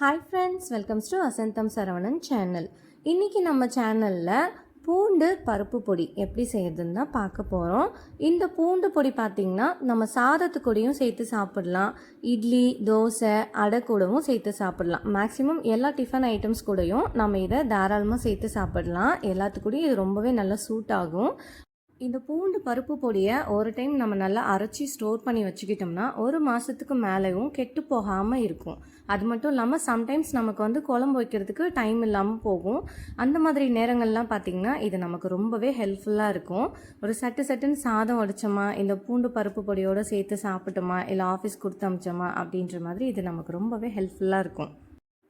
Hi friends welcomes to அசந்தம் Saravanan channel இன்றைக்கி நம்ம சேனலில் பூண்டு பருப்பு பொடி எப்படி செய்யறதுன்னு தான் பார்க்க போகிறோம் இந்த பூண்டு பொடி பார்த்திங்கன்னா நம்ம சாதத்து சேர்த்து சாப்பிடலாம். இட்லி தோசை அடை கூடவும் சேர்த்து சாப்பிடலாம். மேக்ஸிமம் எல்லா டிஃபன் ஐட்டம்ஸ் கூடயும் நம்ம இதை தாராளமாக சேர்த்து சாப்பிடலாம். எல்லாத்துக்கூடயும் இது ரொம்பவே நல்லா சூட் ஆகும். இந்த பூண்டு பருப்பு பொடியை ஒரு டைம் நம்ம நல்லா அரைச்சி ஸ்டோர் பண்ணி வச்சுக்கிட்டோம்னா ஒரு மாதத்துக்கு மேலேயும் கெட்டு போகாமல் இருக்கும். அது மட்டும் இல்லாமல் சம்டைம்ஸ் நமக்கு வந்து குழம்பு வைக்கிறதுக்கு டைம் இல்லாமல் போகும். அந்த மாதிரி நேரங்கள்லாம் பார்த்திங்கன்னா இது நமக்கு ரொம்பவே ஹெல்ப்ஃபுல்லாக இருக்கும். ஒரு சட்டு சட்டுன்னு சாதம் உடைச்சோமா இந்த பூண்டு பருப்பு பொடியோடு சேர்த்து சாப்பிட்டோமா இல்லை ஆஃபீஸ் கொடுத்து அமிச்சோமா அப்படின்ற மாதிரி இது நமக்கு ரொம்பவே ஹெல்ப்ஃபுல்லாக இருக்கும்.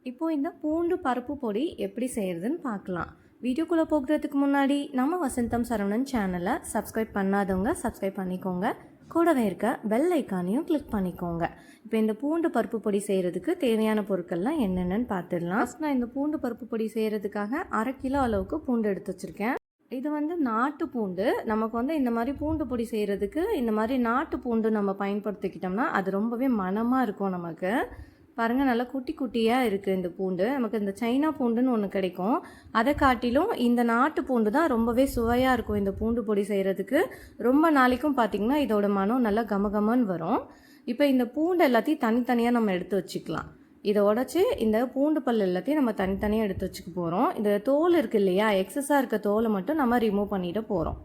இப்போது இந்த பூண்டு பருப்பு பொடி எப்படி செய்கிறதுன்னு பார்க்கலாம் வீடியோக்குள்ளே போகிறதுக்கு முன்னாடி நம்ம வசந்தம் சரவணன் சேனலை சப்ஸ்கிரைப் பண்ணாதவங்க சப்ஸ்கிரைப் பண்ணிக்கோங்க. கூடவே இருக்க பெல் ஐக்கானையும் கிளிக் பண்ணிக்கோங்க. இப்போ இந்த பூண்டு பருப்பு பொடி செய்கிறதுக்கு தேவையான பொருட்கள்லாம் என்னென்னு பார்த்துடலாம். நான் இந்த பூண்டு பருப்பு பொடி செய்கிறதுக்காக அரை கிலோ அளவுக்கு பூண்டு எடுத்து வச்சுருக்கேன். இது வந்து நாட்டு பூண்டு. நமக்கு வந்து இந்த மாதிரி பூண்டு பொடி செய்கிறதுக்கு இந்த மாதிரி நாட்டு பூண்டு நம்ம பயன்படுத்திக்கிட்டோம்னா அது ரொம்பவே மனமாக இருக்கும் நமக்கு. பாருங்கள் நல்லா குட்டி குட்டியாக இருக்குது இந்த பூண்டு. நமக்கு இந்த சைனா பூண்டுன்னு ஒன்று கிடைக்கும். அதை காட்டிலும் இந்த நாட்டு பூண்டு தான் ரொம்பவே சுவையாக இருக்கும் இந்த பூண்டு பொடி செய்கிறதுக்கு ரொம்ப நாளைக்கும் பார்த்திங்கன்னா இதோட மனம் நல்லா கமகமன்னு வரும். இப்போ இந்த பூண்டு எல்லாத்தையும் தனித்தனியாக நம்ம எடுத்து வச்சுக்கலாம். இதை உடச்சி இந்த பூண்டு பல் எல்லாத்தையும் நம்ம தனித்தனியாக எடுத்து வச்சுக்க போகிறோம் இந்த தோல் இருக்குது இல்லையா எக்ஸஸாக இருக்க தோலை மட்டும் நம்ம ரிமூவ் பண்ணிட்டு போகிறோம்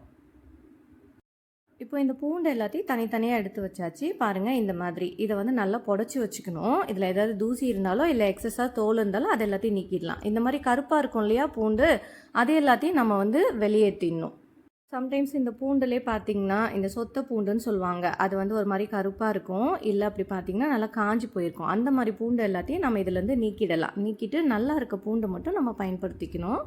இப்போ இந்த பூண்டு எல்லாத்தையும் தனித்தனியாக எடுத்து வச்சாச்சு. பாருங்கள் இந்த மாதிரி. இதை வந்து நல்லா புடச்சி வச்சுக்கணும். இதில் ஏதாவது தூசி இருந்தாலோ இல்லை எக்ஸஸாக தோல் இருந்தாலும் அது எல்லாத்தையும் நீக்கிடலாம். இந்த மாதிரி கருப்பாக இருக்கும் இல்லையா பூண்டு? அது எல்லாத்தையும் நம்ம வந்து வெளியேற்றிடணும் சம்டைம்ஸ் இந்த பூண்டுலே பார்த்தீங்கன்னா இந்த சொத்த பூண்டுன்னு சொல்லுவாங்க. அது வந்து ஒரு மாதிரி கருப்பாக இருக்கும். இல்லை அப்படி பார்த்தீங்கன்னா நல்லா காஞ்சி போயிருக்கும். அந்த மாதிரி பூண்டு எல்லாத்தையும் நம்ம இதுலேருந்து நீக்கிடலாம். நீக்கிட்டு நல்லா இருக்க பூண்டு மட்டும் நம்ம பயன்படுத்திக்கணும்.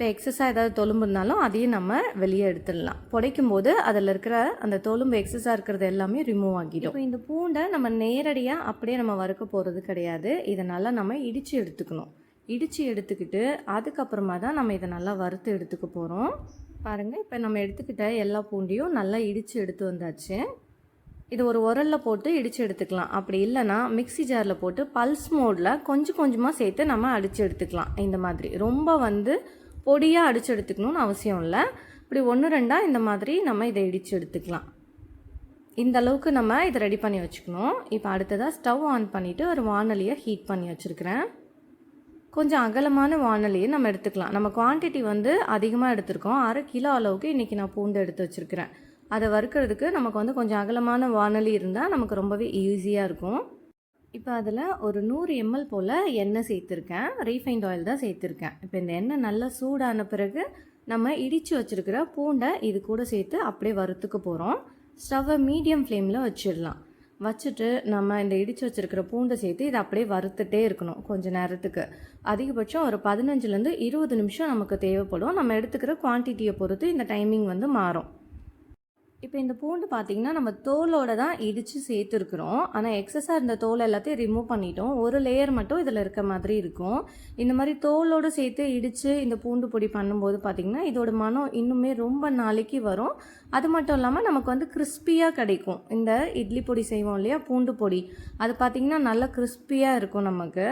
இப்போ எக்ஸஸாக ஏதாவது தொலும்பு இருந்தாலும் அதையும் நம்ம வெளியே எடுத்துடலாம். புடைக்கும் போது அதில் இருக்கிற அந்த தொலும்பு எக்ஸஸாக இருக்கிறது எல்லாமே ரிமூவ் ஆகிடும். இப்போ இந்த பூண்டை நம்ம நேரடியாக அப்படியே நம்ம வறுக்க போகிறது கிடையாது. இதை நல்லா நம்ம இடித்து எடுத்துக்கணும். இடித்து எடுத்துக்கிட்டு அதுக்கப்புறமா தான் நம்ம இதை நல்லா வறுத்து எடுத்துக்க போகிறோம் பாருங்கள் இப்போ நம்ம எடுத்துக்கிட்ட எல்லா பூண்டையும் நல்லா இடித்து எடுத்து வந்தாச்சு. இது ஒரு உரலில் போட்டு இடித்து எடுத்துக்கலாம். அப்படி இல்லைன்னா மிக்ஸி ஜாரில் போட்டு பல்ஸ் மோடில் கொஞ்சம் கொஞ்சமாக சேர்த்து நம்ம அடித்து எடுத்துக்கலாம். இந்த மாதிரி. ரொம்ப வந்து பொடியாக அடித்து எடுத்துக்கணும்னு அவசியம் இல்லை. இப்படி ஒன்று ரெண்டாக இந்த மாதிரி நம்ம இதை இடித்து எடுத்துக்கலாம். இந்த அளவுக்கு நம்ம இதை ரெடி பண்ணி வச்சுக்கணும். இப்போ அடுத்ததாக ஸ்டவ் ஆன் பண்ணிவிட்டு ஒரு வானொலியை ஹீட் பண்ணி வச்சுருக்கிறேன். கொஞ்சம் அகலமான வானொலியை நம்ம எடுத்துக்கலாம். நம்ம குவான்டிட்டி வந்து அதிகமாக எடுத்திருக்கோம். அரை கிலோ அளவுக்கு இன்றைக்கி நான் பூண்டு எடுத்து வச்சுருக்கிறேன். அதை வறுக்கிறதுக்கு நமக்கு வந்து கொஞ்சம் அகலமான வானொலி இருந்தால் நமக்கு ரொம்பவே ஈஸியாக இருக்கும். இப்போ அதில் ஒரு நூறு எம்எல் போல் எண்ணெய் சேர்த்துருக்கேன். ரீஃபைண்ட் ஆயில் தான் சேர்த்துருக்கேன். இப்போ இந்த எண்ணெய் நல்லா சூடான பிறகு நம்ம இடித்து வச்சுருக்கிற பூண்டை இது கூட சேர்த்து அப்படியே வறுத்துக்க போகிறோம் ஸ்டவ்வை மீடியம் ஃப்ளேமில் வச்சிடலாம். வச்சுட்டு நம்ம இந்த இடித்து வச்சுருக்கிற பூண்டை சேர்த்து இதை அப்படியே வறுத்துட்டே இருக்கணும் கொஞ்ச நேரத்துக்கு. அதிகபட்சம் ஒரு பதினஞ்சுலேருந்து இருபது நிமிஷம் நமக்கு தேவைப்படும். நம்ம எடுத்துக்கிற குவான்டிட்டியை பொறுத்து இந்த டைமிங் வந்து மாறும். இப்போ இந்த பூண்டு பார்த்தீங்கன்னா நம்ம தோலோட தான் இடித்து சேர்த்துருக்குறோம். ஆனால் எக்ஸஸாக இருந்த தோல் எல்லாத்தையும் ரிமூவ் பண்ணிட்டோம். ஒரு லேயர் மட்டும் இதில் இருக்க மாதிரி இருக்கும். இந்த மாதிரி தோலோடு சேர்த்து இடித்து இந்த பூண்டு பொடி பண்ணும்போது பார்த்திங்கன்னா இதோட மனம் இன்னுமே ரொம்ப நாளைக்கு வரும். அது மட்டும் இல்லாமல் நமக்கு வந்து கிறிஸ்பியாக கிடைக்கும். இந்த இட்லி பொடி செய்வோம் இல்லையா? பூண்டு பொடி. அது பார்த்திங்கன்னா நல்லா கிறிஸ்பியாக இருக்கும் நமக்கு.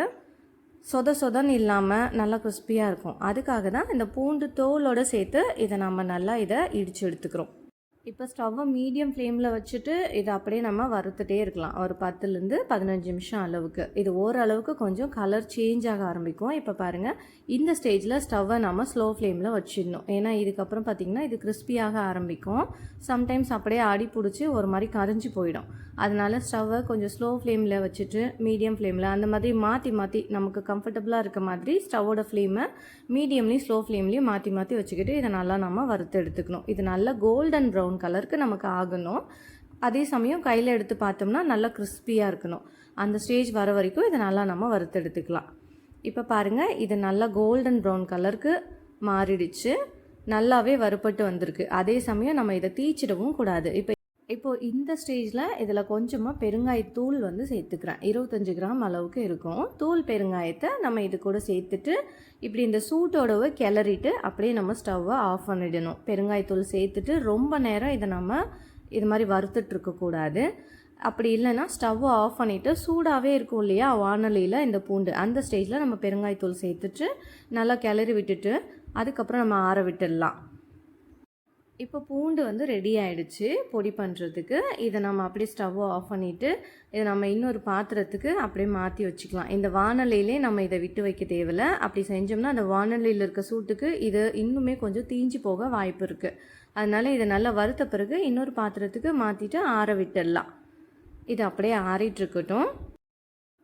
சொத சொதன்னு இல்லாமல் நல்லா கிறிஸ்பியாக இருக்கும். அதுக்காக தான் இந்த பூண்டு தோலோடு சேர்த்து இதை நம்ம நல்லா இதை இடித்து எடுத்துக்கிறோம். இப்போ ஸ்டவ்வை மீடியம் ஃப்ளேமில் வச்சுட்டு இதை அப்படியே நம்ம வறுத்துட்டே இருக்கலாம். ஒரு பத்துலேருந்து பதினஞ்சு நிமிஷம் அளவுக்கு. இது ஓரளவுக்கு கொஞ்சம் கலர் சேஞ்ச் ஆக ஆரம்பிக்கும். இப்போ பாருங்கள் இந்த ஸ்டேஜில் ஸ்டவ்வை நம்ம ஸ்லோ ஃப்ளேமில் வச்சிடணும். ஏன்னா இதுக்கப்புறம் பார்த்திங்கன்னா இது கிறிஸ்பியாக ஆரம்பிக்கும். சம்டைம்ஸ் அப்படியே அடி பிடிச்சி ஒரு மாதிரி கரைஞ்சி போயிடும். அதனால ஸ்டவ்வை கொஞ்சம் ஸ்லோ ஃப்ளேமில் வச்சுட்டு மீடியம் ஃப்ளேமில் அந்த மாதிரி மாற்றி மாற்றி நமக்கு கம்ஃபர்டபுளாக இருக்க மாதிரி ஸ்டவ்வோட ஃப்ளேமை மீடியம்லேயும் ஸ்லோ ஃப்ளேம்லேயும் மாற்றி மாற்றி வச்சுக்கிட்டு இதை நல்லா நம்ம வறுத்து எடுத்துக்கணும். இது நல்லா கோல்டன் ப்ரௌன் கலருக்கு நமக்கு ஆகணும். அதே சமயம் கையில் எடுத்து பார்த்தோம்னா நல்லா கிறிஸ்பியாக இருக்கணும். அந்த ஸ்டேஜ் வர வரைக்கும் இதை நல்லா நம்ம வறுத்தெடுத்துக்கலாம் இப்போ பாருங்கள் இது நல்லா கோல்டன் ப்ரௌன் கலருக்கு மாறிடுச்சு. நல்லாவே வறுப்பட்டு வந்திருக்கு. அதே சமயம் நம்ம இதை தீச்சிடவும் கூடாது. இப்போ இப்போது இந்த ஸ்டேஜில் இதில் கொஞ்சமாக பெருங்காயத்தூள் வந்து சேர்த்துக்கிறேன். இருபத்தஞ்சி கிராம் அளவுக்கு இருக்கும். தூள் பெருங்காயத்தை நம்ம இது கூட சேர்த்துட்டு இப்படி இந்த சூட்டோடவை கிளறிட்டு அப்படியே நம்ம ஸ்டவ்வை ஆஃப் பண்ணிடணும். பெருங்காயத்தூள் சேர்த்துட்டு ரொம்ப நேரம் இதை நம்ம இது மாதிரி வறுத்துட்ருக்கக்கூடாது அப்படி இல்லைன்னா ஸ்டவ்வை ஆஃப் பண்ணிவிட்டு சூடாகவே இருக்கும் இல்லையா வானொலியில் இந்த பூண்டு. அந்த ஸ்டேஜில் நம்ம பெருங்காயத்தூள் சேர்த்துட்டு நல்லா கிளறி விட்டுட்டு அதுக்கப்புறம் நம்ம ஆற விட்டுடலாம். இப்போ பூண்டு வந்து ரெடி ஆயிடுச்சு. பொடி பண்ணுறதுக்கு இதை நம்ம அப்படியே ஸ்டவ்வை ஆஃப் பண்ணிவிட்டு இதை நம்ம இன்னொரு பாத்திரத்துக்கு அப்படியே மாற்றி வச்சுக்கலாம். இந்த வானலியிலே நம்ம இதை விட்டு வைக்க தேவையில்ல. அப்படி செஞ்சோம்னா அந்த வானலியில் இருக்க சூட்டுக்கு இது இன்னுமே கொஞ்சம் தீஞ்சு போக வாய்ப்பு இருக்குது அதனால் இதை நல்லா வறுத்த பிறகு இன்னொரு பாத்திரத்துக்கு மாற்றிட்டு ஆற விட்டுடலாம். இது அப்படியே ஆறிட்டுருக்கட்டும்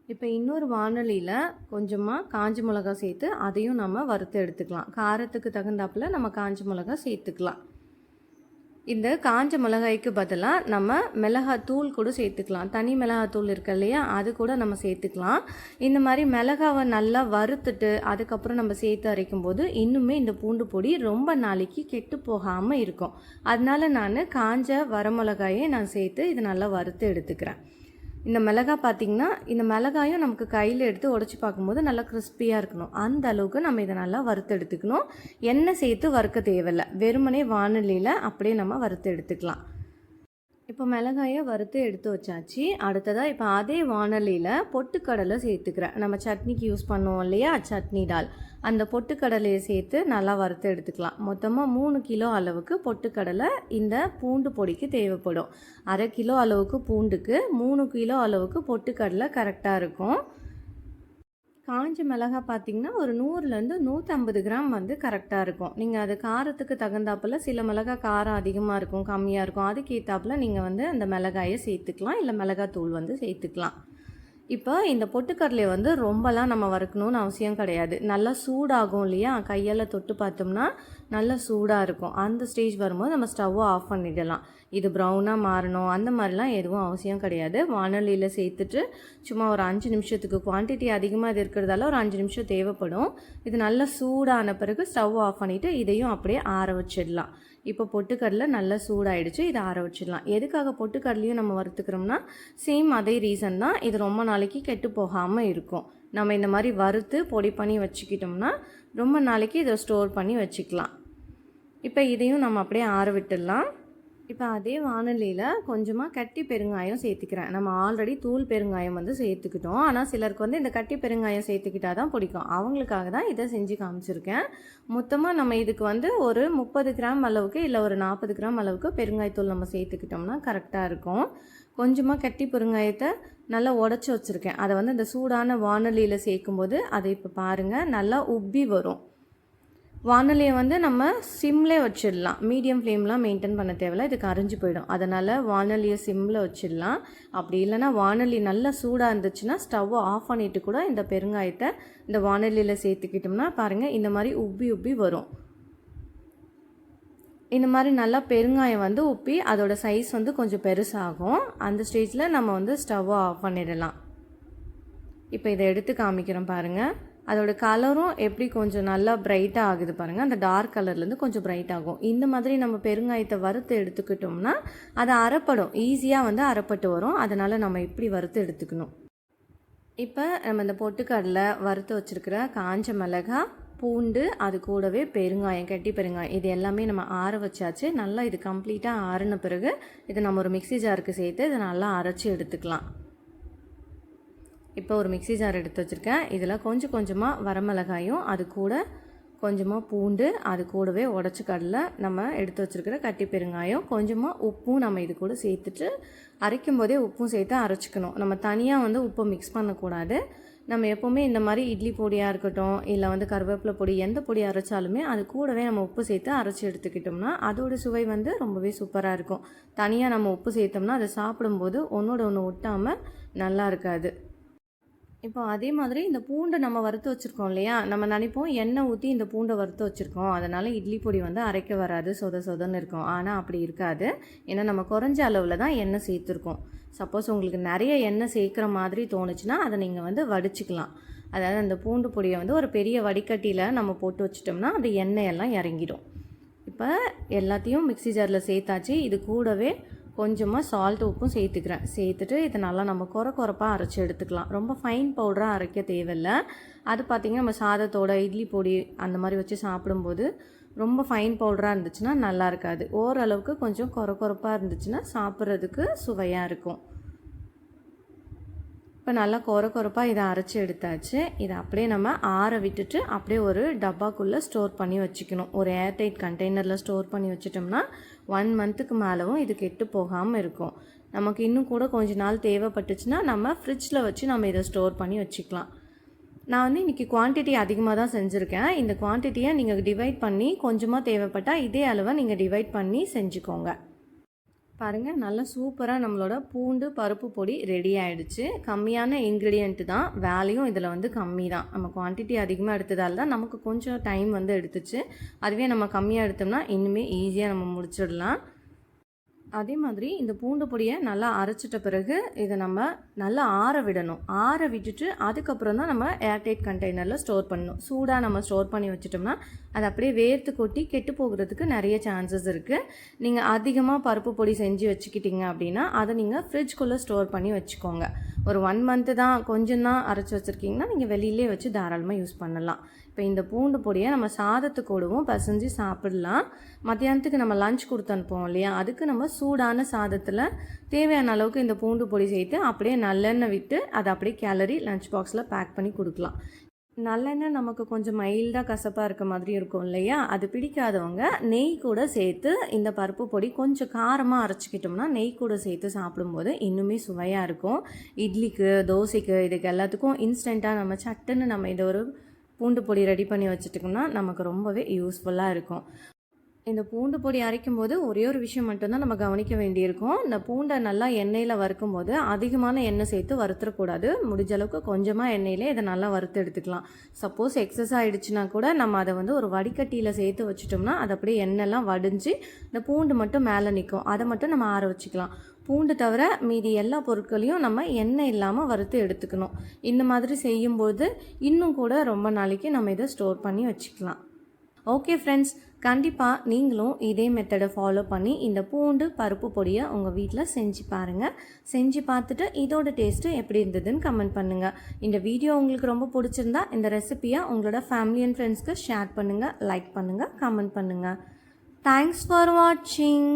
இப்போ இன்னொரு வானொலியில் கொஞ்சமாக காஞ்சி மிளகா சேர்த்து அதையும் நம்ம வறுத்து எடுத்துக்கலாம். காரத்துக்கு தகுந்தாப்பில் நம்ம காஞ்சி மிளகா சேர்த்துக்கலாம். இந்த காஞ்ச மிளகாய்க்கு பதிலாக நம்ம மிளகாத்தூள் கூட சேர்த்துக்கலாம். தனி மிளகாத்தூள் இருக்கு இல்லையா? அது கூட நம்ம சேர்த்துக்கலாம். இந்த மாதிரி மிளகாவை நல்லா வறுத்துட்டு அதுக்கப்புறம் நம்ம சேர்த்து அரைக்கும் போது இன்னுமே இந்த பூண்டு பொடி ரொம்ப நாளைக்கு கெட்டு போகாமல் இருக்கும். அதனால நான் காஞ்ச வரமிளகாயை நான் சேர்த்து இதை நல்லா வறுத்து எடுத்துக்கிறேன். இந்த மிளகா பார்த்திங்கன்னா இந்த மிளகாயும் நமக்கு கையில் எடுத்து உடச்சி பார்க்கும்போது நல்லா கிறிஸ்பியாக இருக்கணும். அந்த அளவுக்கு நம்ம இதை நல்லா வறுத்து எடுத்துக்கணும். எண்ணெய் சேர்த்து வறுக்க தேவையில்லை. வெறுமனே வானொலியில் அப்படியே நம்ம வறுத்து எடுத்துக்கலாம். இப்போ மிளகாயை வறுத்து எடுத்து வச்சாச்சு. அடுத்ததாக இப்போ அதே வானலியில் பொட்டுக்கடலை சேர்த்துக்கிறேன். நம்ம சட்னிக்கு யூஸ் பண்ணுவோம் இல்லையா? சட்னி டால் அந்த பொட்டுக்கடலையை சேர்த்து நல்லா வறுத்து எடுத்துக்கலாம். மொத்தமாக மூணு கிலோ அளவுக்கு பொட்டுக்கடலை இந்த பூண்டு பொடிக்கு தேவைப்படும். அரை கிலோ அளவுக்கு பூண்டுக்கு மூணு கிலோ அளவுக்கு பொட்டுக்கடலை கரெக்டாக இருக்கும். காஞ்ச மிளகா பார்த்தீங்கன்னா ஒரு நூறுலேருந்து நூற்றம்பது கிராம் வந்து கரெக்டாக இருக்கும். நீங்கள் அது காரத்துக்கு தகுந்தாப்பில் சில மிளகா காரம் அதிகமாக இருக்கும் கம்மியாக இருக்கும். அதுக்கேற்றாப்புல நீங்கள் வந்து அந்த மிளகாயை சேர்த்துக்கலாம். இல்லை மிளகாத்தூள் வந்து சேர்த்துக்கலாம். இப்போ இந்த பொட்டுக்கடலையை வந்து ரொம்பலாம் நம்ம வறுக்கணும்னு அவசியம் கிடையாது. நல்லா சூடாகும் இல்லையா? கையால் தொட்டு பார்த்தோம்னா நல்லா சூடாக இருக்கும். அந்த ஸ்டேஜ் வரும்போது நம்ம ஸ்டவ்வை ஆஃப் பண்ணிடலாம். இது ப்ரௌனாக மாறணும். அந்த மாதிரிலாம் எதுவும் அவசியம் கிடையாது. வானொலியில் சேர்த்துட்டு சும்மா ஒரு அஞ்சு நிமிஷத்துக்கு குவான்டிட்டி அதிகமாக இது இருக்கிறதால ஒரு அஞ்சு நிமிஷம் தேவைப்படும். இது நல்லா சூடான பிறகு ஸ்டவ் ஆஃப் பண்ணிவிட்டு இதையும் அப்படியே ஆற வச்சிடலாம். இப்போ பொட்டுக்கடலை நல்லா சூடாயிடுச்சு இதை ஆற வச்சிடலாம். எதுக்காக பொட்டுக்கடலையும் நம்ம வறுத்துக்கிறோம்னா சேம் அதே ரீசன் தான் இது ரொம்ப நாளைக்கு கெட்டு போகாமல் இருக்கும். நம்ம இந்த மாதிரி வறுத்து பொடி பண்ணி வச்சுக்கிட்டோம்னா ரொம்ப நாளைக்கு இதை ஸ்டோர் பண்ணி வச்சுக்கலாம். இப்போ இதையும் நம்ம அப்படியே ஆற விட்டுடலாம். இப்போ அதே வானொலியில் கொஞ்சமாக கட்டி பெருங்காயம் சேர்த்துக்கிறேன். நம்ம ஆல்ரெடி தூள் பெருங்காயம் வந்து சேர்த்துக்கிட்டோம். ஆனால் சிலருக்கு வந்து இந்த கட்டி பெருங்காயம் சேர்த்துக்கிட்டா தான் பிடிக்கும். அவங்களுக்காக தான் இதை செஞ்சு காமிச்சிருக்கேன். மொத்தமாக நம்ம இதுக்கு வந்து ஒரு முப்பது கிராம் அளவுக்கு இல்லை ஒரு நாற்பது கிராம் அளவுக்கு பெருங்காயத்தூள் நம்ம சேர்த்துக்கிட்டோம்னா கரெக்டாக இருக்கும். கொஞ்சமாக கட்டி பெருங்காயத்தை நல்லா உடச்சி வச்சுருக்கேன். அதை வந்து இந்த சூடான வானொலியில் சேர்க்கும்போது அதை இப்போ பாருங்கள் நல்லா உப்பி வரும். வானொலியை வந்து நம்ம சிம்லே வச்சிடலாம். மீடியம் ஃப்ளேம்லாம் மெயின்டைன் பண்ண தேவையில்ல. இதுக்கு அரிஞ்சு போயிடும். அதனால் வானொலியை சிம்மில் வச்சிடலாம். அப்படி இல்லைனா வானொலி நல்லா சூடாக இருந்துச்சுன்னா ஸ்டவ்வை ஆஃப் பண்ணிவிட்டு கூட இந்த பெருங்காயத்தை இந்த வானொலியில் சேர்த்துக்கிட்டோம்னா பாருங்கள் இந்த மாதிரி உப்பி உப்பி வரும். இந்த மாதிரி நல்லா பெருங்காயம் வந்து உப்பி அதோட சைஸ் வந்து கொஞ்சம் பெருசாகும். அந்த ஸ்டேஜில் நம்ம வந்து ஸ்டவ்வை ஆஃப் பண்ணிடலாம். இப்போ இதை எடுத்து காமிக்கிறோம் பாருங்கள் அதோட கலரும் எப்படி கொஞ்சம் நல்லா பிரைட்டாக ஆகுது பாருங்கள் அந்த டார்க் கலர்லேருந்து கொஞ்சம் பிரைட் ஆகும். இந்த மாதிரி நம்ம பெருங்காயத்தை வறுத்து எடுத்துக்கிட்டோம்னா அது அரைப்படும். ஈஸியாக வந்து அரைப்பட்டு வரும். அதனால் நம்ம இப்படி வறுத்து எடுத்துக்கணும். இப்போ நம்ம இந்த பொட்டுக்கடலை வறுத்து வச்சுருக்கிற காஞ்ச மிளகா பூண்டு அது கூடவே பெருங்காயம் கட்டி பெருங்காயம் இது எல்லாமே நம்ம ஆற வச்சாச்சு. நல்லா இது கம்ப்ளீட்டாக ஆறின பிறகு இதை நம்ம ஒரு மிக்சி ஜாருக்கு சேர்த்து இதை நல்லா அரைச்சி எடுத்துக்கலாம். இப்போ ஒரு மிக்சி ஜார் எடுத்து வச்சுருக்கேன். இதில் கொஞ்சம் கொஞ்சமாக வரமிளகாயும் அது கூட கொஞ்சமாக பூண்டு அது கூடவே உடச்சி கடலை நம்ம எடுத்து வச்சுருக்கிற கட்டி பெருங்காயம் கொஞ்சமாக உப்பும் நம்ம இது கூட சேர்த்துட்டு அரைக்கும் போதே உப்பும் சேர்த்து அரைச்சிக்கணும். நம்ம தனியாக வந்து உப்பை மிக்ஸ் பண்ணக்கூடாது. நம்ம எப்போவுமே இந்த மாதிரி இட்லி பொடியாக இருக்கட்டும் இல்லை வந்து கருவேப்பிலை பொடி எந்த பொடி அரைச்சாலுமே அது கூடவே நம்ம உப்பு சேர்த்து அரைச்சி எடுத்துக்கிட்டோம்னா அதோடய சுவை வந்து ரொம்பவே சூப்பராக இருக்கும். தனியாக நம்ம உப்பு சேர்த்தோம்னா அதை சாப்பிடும்போது ஒன்றோட ஒன்று ஒட்டாமல் நல்லா இருக்காது. இப்போ அதே மாதிரி இந்த பூண்டை நம்ம வறுத்து வச்சுருக்கோம் இல்லையா? நம்ம நினைப்போம் எண்ணெய் ஊற்றி இந்த பூண்டை வறுத்து வச்சுருக்கோம். அதனால் இட்லி பொடி வந்து அரைக்க வராது சொத சொதன்னு இருக்கும். ஆனால் அப்படி இருக்காது. ஏன்னா நம்ம குறைஞ்ச அளவில் தான் எண்ணெய் சேர்த்துருக்கோம். சப்போஸ் உங்களுக்கு நிறைய எண்ணெய் சேர்க்குற மாதிரி தோணுச்சுன்னா அதை நீங்கள் வந்து வடிச்சிக்கலாம். அதாவது அந்த பூண்டு பொடியை வந்து ஒரு பெரிய வடிகட்டியில் நம்ம போட்டு வச்சிட்டோம்னா அந்த எண்ணெயெல்லாம் இறங்கிடும். இப்போ எல்லாத்தையும் மிக்சி ஜாரில் சேர்த்தாச்சு. இது கூடவே கொஞ்சமாக சால்ட் உப்பும் சேர்த்துக்கிறேன். சேர்த்துட்டு இதை நல்லா நம்ம குறை குறைப்பாக அரைச்சி எடுத்துக்கலாம். ரொம்ப ஃபைன் பவுடராக அரைக்க தேவையில்லை. அது பார்த்திங்கன்னா நம்ம சாதத்தோட இட்லி பொடி அந்த மாதிரி வச்சு சாப்பிடும்போது ரொம்ப ஃபைன் பவுடராக இருந்துச்சுன்னா நல்லா இருக்காது. ஓரளவுக்கு கொஞ்சம் குறை குறைப்பாக இருந்துச்சுன்னா சாப்பிட்றதுக்கு சுவையாக இருக்கும். இப்போ நல்லா கொர கொரப்பாக இதை அரைச்சி எடுத்தாச்சு. இதை அப்படியே நம்ம ஆற விட்டுட்டு அப்படியே ஒரு டப்பாக்குள்ளே ஸ்டோர் பண்ணி வச்சுக்கணும். ஒரு ஏர்டைட் கண்டெய்னரில் ஸ்டோர் பண்ணி வச்சிட்டோம்னா ஒன் மந்த்துக்கு மேலவும் இது கெட்டு போகாமல் இருக்கும். நமக்கு இன்னும் கூட கொஞ்ச நாள் தேவைப்பட்டுச்சுன்னா நம்ம ஃப்ரிட்ஜில் வச்சு நம்ம இதை ஸ்டோர் பண்ணி வச்சுக்கலாம். நான் வந்து இன்றைக்கி குவான்டிட்டி அதிகமாக தான் செஞ்சுருக்கேன். இந்த குவான்டிட்டியை நீங்கள் டிவைட் பண்ணி கொஞ்சமாக தேவைப்பட்டால் இதே அளவை நீங்கள் டிவைட் பண்ணி செஞ்சுக்கோங்க. பாருங்கள் நல்லா சூப்பராக நம்மளோட பூண்டு பருப்பு பொடி ரெடி ஆகிடுச்சு கம்மியான இன்க்ரீடியண்ட்டு தான். வேலையும் இதில் வந்து கம்மி தான். நம்ம குவான்டிட்டி அதிகமாக எடுத்ததால் தான் நமக்கு கொஞ்சம் டைம் வந்து எடுத்துச்சு. அதுவே நம்ம கம்மியாக எடுத்தோம்னா இன்னுமே ஈஸியாக நம்ம முடிச்சிடலாம். அதே மாதிரி இந்த பூண்டு பொடியை நல்லா அரைச்சிட்ட பிறகு இதை நம்ம நல்லா ஆற விடணும். ஆற விட்டுட்டு அதுக்கப்புறம் தான் நம்ம ஏர்டைட் கண்டெய்னரில் ஸ்டோர் பண்ணணும். சூடாக நம்ம ஸ்டோர் பண்ணி வச்சிட்டோம்னா அது அப்படியே வேர்த்து கொட்டி கெட்டு போகிறதுக்கு நிறைய சான்சஸ் இருக்குது நீங்கள் அதிகமாக பருப்பு பொடி செஞ்சு வச்சுக்கிட்டீங்க அப்படின்னா அதை நீங்கள் ஃப்ரிட்ஜ்குள்ளே ஸ்டோர் பண்ணி வச்சுக்கோங்க. ஒரு ஒன் மந்த்து தான் கொஞ்சம் தான் அரைச்சி வச்சுருக்கீங்கன்னா நீங்கள் வெளியிலே வச்சு தாராளமாக யூஸ் பண்ணலாம். இப்போ இந்த பூண்டு பொடியை நம்ம சாதத்துக்கூடவும் பசைஞ்சு சாப்பிடலாம். மத்தியானத்துக்கு நம்ம லஞ்ச் கொடுத்து அனுப்புவோம் இல்லையா? அதுக்கு நம்ம சூடான சாதத்தில் தேவையான அளவுக்கு இந்த பூண்டு பொடி சேர்த்து அப்படியே நல்லெண்ணெய் விட்டு அதை அப்படியே கேலரி லஞ்ச் பாக்ஸில் பேக் பண்ணி கொடுக்கலாம். நல்லெண்ணெய் நமக்கு கொஞ்சம் மைல்டாக கசப்பாக இருக்க மாதிரி இருக்கும் இல்லையா? அது பிடிக்காதவங்க நெய் கூட சேர்த்து இந்த பருப்பு பொடி கொஞ்சம் காரமாக அரைச்சிக்கிட்டோம்னா நெய் கூட சேர்த்து சாப்பிடும்போது இன்னுமே சுவையாக இருக்கும். இட்லிக்கு தோசைக்கு இதுக்கு எல்லாத்துக்கும் இன்ஸ்டண்ட்டாக நம்ம சட்டுன்னு நம்ம இதை ஒரு பூண்டு பொடி ரெடி பண்ணி வச்சுட்டோம்னா நமக்கு ரொம்பவே யூஸ்ஃபுல்லாக இருக்கும். இந்த பூண்டு பொடி அரைக்கும் போது ஒரே ஒரு விஷயம் மட்டும்தான் நம்ம கவனிக்க வேண்டியிருக்கும். இந்த பூண்டை நல்லா எண்ணெயில் வறுக்கும் போது அதிகமான எண்ணெய் சேர்த்து வறுத்துடக்கூடாது முடிஞ்ச அளவுக்கு கொஞ்சமாக எண்ணெயிலே இதை நல்லா வறுத்து எடுத்துக்கலாம். சப்போஸ் எக்ஸஸ் ஆகிடுச்சுன்னா கூட நம்ம அதை வந்து ஒரு வடிகட்டியில் சேர்த்து வச்சிட்டோம்னா அது அப்படியே எண்ணெய்லாம் வடிஞ்சு இந்த பூண்டு மட்டும் மேலே நிற்கும் அதை மட்டும் நம்ம ஆற வச்சுக்கலாம். பூண்டு தவிர மீதி எல்லா பொருட்களையும் நம்ம எண்ணெய் இல்லாமல் வறுத்து எடுத்துக்கணும். இந்த மாதிரி செய்யும்போது இன்னும் கூட ரொம்ப நாளைக்கு நம்ம இதை ஸ்டோர் பண்ணி வச்சுக்கலாம். ஓகே ஃப்ரெண்ட்ஸ் கண்டிப்பாக நீங்களும் இதே மெத்தடை ஃபாலோ பண்ணி இந்த பூண்டு பருப்பு பொடியை உங்கள் வீட்டில் செஞ்சு பாருங்கள் செஞ்சு பார்த்துட்டு இதோட டேஸ்ட்டு எப்படி இருந்ததுன்னு கமெண்ட் பண்ணுங்கள் இந்த வீடியோ உங்களுக்கு ரொம்ப பிடிச்சிருந்தா இந்த ரெசிபியை உங்களோட ஃபேமிலி அண்ட் ஃப்ரெண்ட்ஸ்க்கு ஷேர் பண்ணுங்கள் லைக் பண்ணுங்கள் கமெண்ட் பண்ணுங்கள் தேங்க்ஸ் ஃபார் வாட்சிங்